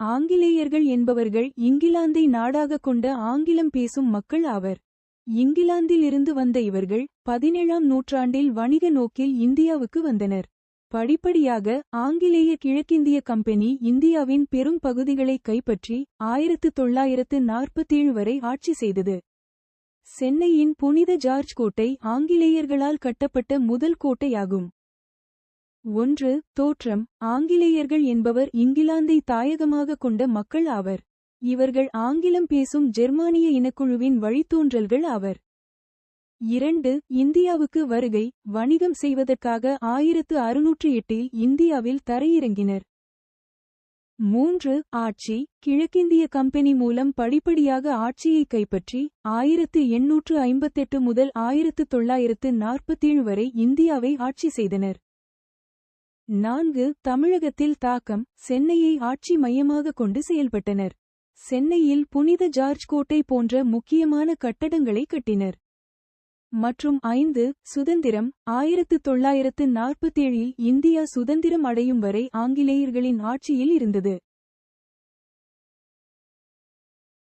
ஆங்கிலேயர்கள் என்பவர்கள் இங்கிலாந்தை நாடாகக் கொண்ட ஆங்கிலம் பேசும் மக்கள் ஆவர். இங்கிலாந்திலிருந்து வந்த இவர்கள் பதினேழாம் நூற்றாண்டில் வணிக நோக்கில் இந்தியாவுக்கு வந்தனர். படிப்படியாக ஆங்கிலேய கிழக்கிந்திய கம்பெனி இந்தியாவின் பெரும் பகுதிகளை கைப்பற்றி ஆயிரத்து தொள்ளாயிரத்து நாற்பத்தேழு வரை ஆட்சி செய்தது. சென்னையின் புனித ஜார்ஜ் கோட்டை ஆங்கிலேயர்களால் கட்டப்பட்ட முதல் கோட்டையாகும். ஒன்று தோற்றம். ஆங்கிலேயர்கள் என்பவர் இங்கிலாந்தை தாயகமாக கொண்ட மக்கள் ஆவர். இவர்கள் ஆங்கிலம் பேசும் ஜெர்மானிய இனக்குழுவின் வழித்தோன்றல்கள் ஆவர். இரண்டு இந்தியாவுக்கு வருகை வணிகம் செய்வதற்காக ஆயிரத்து அறுநூற்று எட்டில் இந்தியாவில் தரையிறங்கினர். மூன்று ஆட்சி. கிழக்கிந்திய கம்பெனி மூலம் படிப்படியாக ஆட்சியை கைப்பற்றி ஆயிரத்து எண்ணூற்று ஐம்பத்தெட்டு முதல் ஆயிரத்து தொள்ளாயிரத்து நாற்பத்தேழு வரை இந்தியாவை ஆட்சி செய்தனர். நான்கு தமிழகத்தில் தாக்கம் சென்னையை ஆட்சி மையமாக கொண்டு செயல்பட்டனர். சென்னையில் புனித ஜார்ஜ் கோட்டை போன்ற முக்கியமான கட்டடங்களை கட்டினர். மற்றும் ஐந்து சுதந்திரம் ஆயிரத்து தொள்ளாயிரத்து நாற்பத்தேழில் இந்தியா சுதந்திரம் அடையும் வரை ஆங்கிலேயர்களின் ஆட்சியில் இருந்தது.